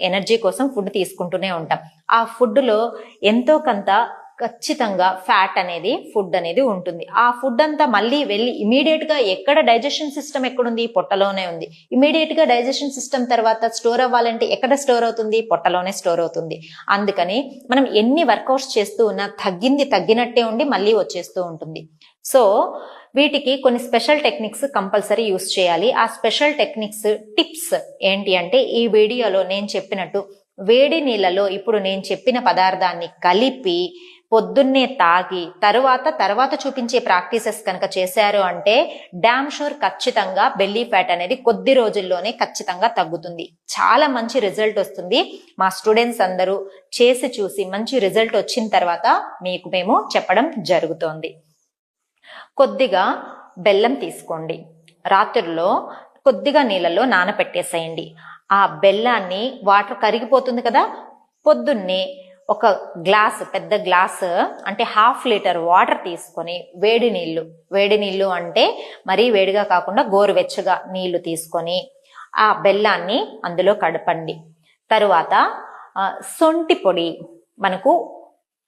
Energy కోసం food తీసుకుంటూనే ఉంటాం. ఆ ఫుడ్లో ఎంతో కొంత ఖచ్చితంగా ఫ్యాట్ అనేది ఫుడ్ అనేది ఉంటుంది. ఆ ఫుడ్ అంతా మళ్ళీ వెళ్ళి ఇమీడియట్గా ఎక్కడ డైజెషన్ సిస్టమ్ ఎక్కడుంది? పొట్టలోనే ఉంది. ఇమీడియట్గా డైజెషన్ సిస్టమ్ తర్వాత స్టోర్ అవ్వాలంటే ఎక్కడ స్టోర్ అవుతుంది? పొట్టలోనే స్టోర్ అవుతుంది. అందుకని మనం ఎన్ని వర్కౌట్స్ చేస్తూ ఉన్నా తగ్గింది తగ్గినట్టే ఉండి మళ్ళీ వచ్చేస్తూ ఉంటుంది. సో వీటికి కొన్ని స్పెషల్ టెక్నిక్స్ కంపల్సరీ యూస్ చేయాలి. ఆ స్పెషల్ టెక్నిక్స్ టిప్స్ ఏంటి అంటే ఈ వీడియోలో నేను చెప్పినట్టు వేడి నీళ్ళలో ఇప్పుడు నేను చెప్పిన పదార్థాన్ని కలిపి పొద్దున్నే తాగి తరువాత తర్వాత చూపించే ప్రాక్టీసెస్ కనుక చేశారు అంటే డామ్ షూర్ ఖచ్చితంగా బెల్లీ ఫ్యాట్ అనేది కొద్ది రోజుల్లోనే ఖచ్చితంగా తగ్గుతుంది. చాలా మంచి రిజల్ట్ వస్తుంది. మా స్టూడెంట్స్ అందరూ చేసి చూసి మంచి రిజల్ట్ వచ్చిన తర్వాత మీకు మేము చెప్పడం జరుగుతోంది. కొద్దిగా బెల్లం తీసుకోండి. రాత్రిలో కొద్దిగా నీళ్ళలో నానపెట్టేసేయండి. ఆ బెల్లాన్ని వాటర్ కరిగిపోతుంది కదా పొద్దున్నే ఒక గ్లాస్ పెద్ద గ్లాస్ అంటే హాఫ్ లీటర్ వాటర్ తీసుకొని వేడి నీళ్ళు వేడి నీళ్ళు అంటే మరీ వేడిగా కాకుండా గోరువెచ్చగా నీళ్ళు తీసుకొని ఆ బెల్లాన్ని అందులో కడపండి. తరువాత సొంటి పొడి మనకు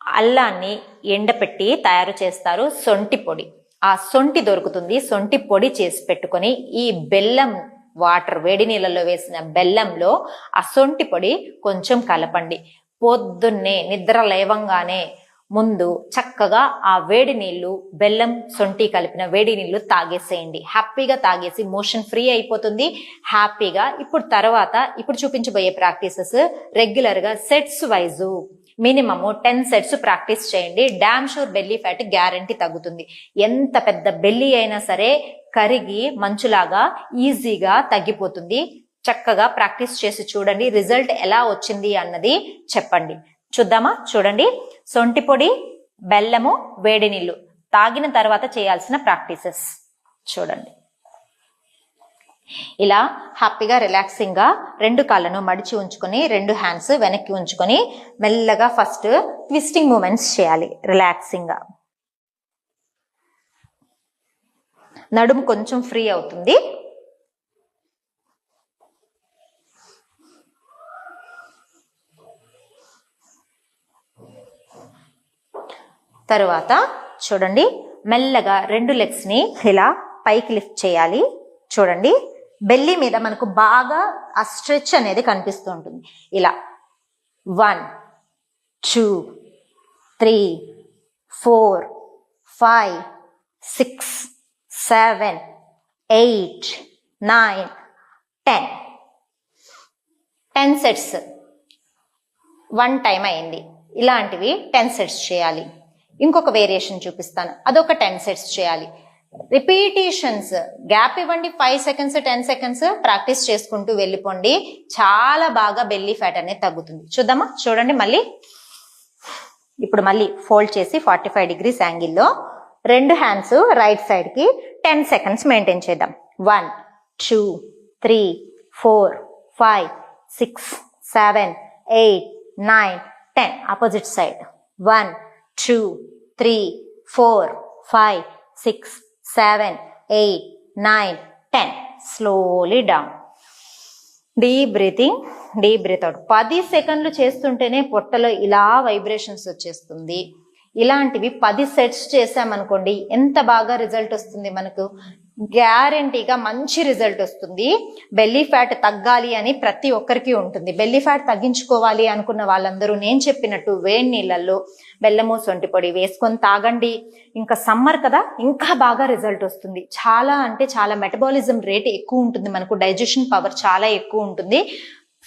అల్లాన్ని ఎండపెట్టి తయారు చేస్తారు సొంటి పొడి. ఆ సొంటి దొరుకుతుంది. సొంటి పొడి చేసి పెట్టుకొని ఈ బెల్లం వాటర్ వేడి నీళ్ళలో వేసిన బెల్లంలో ఆ సొంటి పొడి కొంచెం కలపండి. పొద్దున్నే నిద్ర లేవంగానే ముందు చక్కగా ఆ వేడి నీళ్ళు బెల్లం సొంటి కలిపిన వేడి నీళ్ళు తాగేసేయండి. హ్యాపీగా తాగేసి మోషన్ ఫ్రీ అయిపోతుంది. హ్యాపీగా ఇప్పుడు తర్వాత ఇప్పుడు చూపించబోయే ప్రాక్టీసెస్ రెగ్యులర్గా sets wise minimum ten sets practice చేయండి. Damn sure belly fat guarantee తగ్గుతుంది. ఎంత పెద్ద బెల్లీ అయినా సరే కరిగి మంచులాగా ఈజీగా తగ్గిపోతుంది. చక్కగా ప్రాక్టీస్ చేసి చూడండి. రిజల్ట్ ఎలా వచ్చింది అన్నది చెప్పండి. చూద్దామా? చూడండి. సొంటి పొడి బెల్లము వేడి నీళ్ళు తాగిన తర్వాత చేయాల్సిన ప్రాక్టీసెస్. చూడండి. ఇలా హ్యాపీగా రిలాక్సింగ్గా రెండు కాళ్ళను మడిచి ఉంచుకొని రెండు హ్యాండ్స్ వెనక్కి ఉంచుకొని మెల్లగా ఫస్ట్ ట్విస్టింగ్ మూమెంట్స్ చేయాలి రిలాక్సింగ్గా. నడుము కొంచెం ఫ్రీ అవుతుంది. తరువాత చూడండి మెల్లగా రెండు లెగ్స్ని ఇలా పైకి లిఫ్ట్ చేయాలి. చూడండి బెల్లి మీద మనకు బాగా ఆ స్ట్రెచ్ అనేది కనిపిస్తూ ఉంటుంది ఇలా. One two three four five six seven eight nine ten. Ten sets. One time అయింది. ఇలాంటివి టెన్ సెట్స్ చేయాలి. ఇంకొక వేరియేషన్ చూపిస్తాను. అదొక టెన్ సెట్స్ చేయాలి. రిపీటేషన్స్ గ్యాప్ ఇవ్వండి five seconds ten seconds practice చేసుకుంటూ వెళ్ళిపోండి. చాలా బాగా బెల్లీ ఫ్యాట్ అనేది తగ్గుతుంది. చూద్దామా? చూడండి మళ్ళీ. ఇప్పుడు మళ్ళీ ఫోల్డ్ చేసి ఫార్టీ ఫైవ్ డిగ్రీస్ యాంగిల్లో రెండు హ్యాండ్స్ రైట్ సైడ్కి టెన్ సెకండ్స్ మెయింటైన్ చేద్దాం. One two three four five six seven eight nine ten opposite side one two three four five six seven eight nine ten. Slowly down deep breathing deep breath out పది సెకండ్లు చేస్తుంటేనే పొట్టలో ఇలా vibrations వచ్చేస్తుంది. ఇలాంటివి పది sets చేసామనుకోండి ఎంత బాగా రిజల్ట్ వస్తుంది మనకు? గ్యారంటీగా మంచి రిజల్ట్ వస్తుంది. బెల్లీ ఫ్యాట్ తగ్గాలి అని ప్రతి ఒక్కరికి ఉంటుంది. బెల్లీ ఫ్యాట్ తగ్గించుకోవాలి అనుకున్న వాళ్ళందరూ నేను చెప్పినట్టు వేడి నీళ్ళల్లో బెల్లము సొంటి పొడి వేసుకొని తాగండి. ఇంకా సమ్మర్ కదా ఇంకా బాగా రిజల్ట్ వస్తుంది. చాలా అంటే చాలా మెటబాలిజం రేట్ ఎక్కువ ఉంటుంది. మనకు డైజెషన్ పవర్ చాలా ఎక్కువ ఉంటుంది.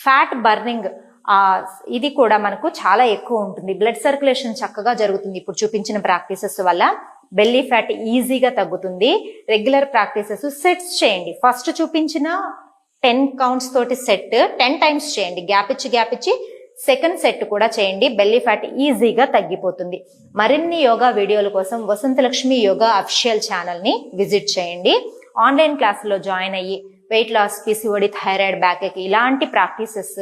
ఫ్యాట్ బర్నింగ్ ఇది కూడా మనకు చాలా ఎక్కువ ఉంటుంది. బ్లడ్ సర్క్యులేషన్ చక్కగా జరుగుతుంది. ఇప్పుడు చూపించిన ప్రాక్టీసెస్ వల్ల. బెల్లీ ఫ్యాట్ ఈజీగా తగ్గుతుంది. రెగ్యులర్ ప్రాక్టీసెస్ సెట్స్ చేయండి. ఫస్ట్ చూపించిన టెన్ కౌంట్స్ తోటి సెట్ టెన్ టైమ్స్ చేయండి. గ్యాప్ ఇచ్చి గ్యాప్ ఇచ్చి సెకండ్ సెట్ కూడా చేయండి. బెల్లీ ఫ్యాట్ ఈజీగా తగ్గిపోతుంది. మరిన్ని యోగా వీడియోల కోసం వసంతలక్ష్మి యోగా అఫిషియల్ ఛానల్ని విజిట్ చేయండి. ఆన్లైన్ క్లాసులో జాయిన్ అయ్యి weight loss PCOD thyroid back ఇలాంటి ప్రాక్టీసెస్